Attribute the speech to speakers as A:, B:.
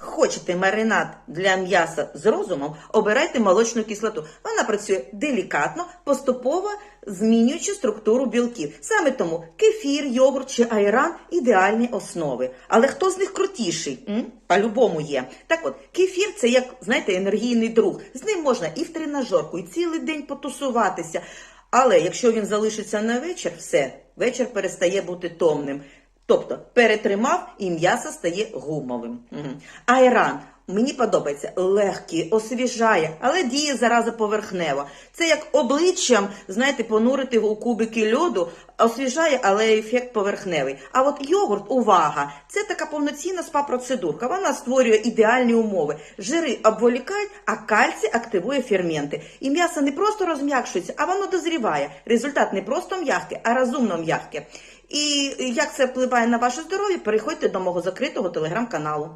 A: Хочете маринад для м'яса з розумом, обирайте молочну кислоту. Вона працює делікатно, поступово змінюючи структуру білків. Саме тому кефір, йогурт чи айран ідеальні основи. Але хто з них крутіший? По-любому є. Так от, кефір це як, знаєте, енергійний друг. З ним можна і в тренажерку, і цілий день потусуватися. Але якщо він залишиться на вечір, все, вечір перестає бути томним. Тобто перетримав і м'ясо стає гумовим. Угу. Айран. Мені подобається легкий, освіжає, але діє зараза поверхнево. Це як обличчям, знаєте, понурити у кубики льоду, освіжає, але ефект поверхневий. А от йогурт, увага, це така повноцінна спа-процедурка. Вона створює ідеальні умови. Жири обволікають, а кальцій активує ферменти. І м'ясо не просто розм'якшується, а воно дозріває. Результат не просто м'ягке, а розумно м'ягке. І як це впливає на ваше здоров'я, переходьте до мого закритого телеграм-каналу.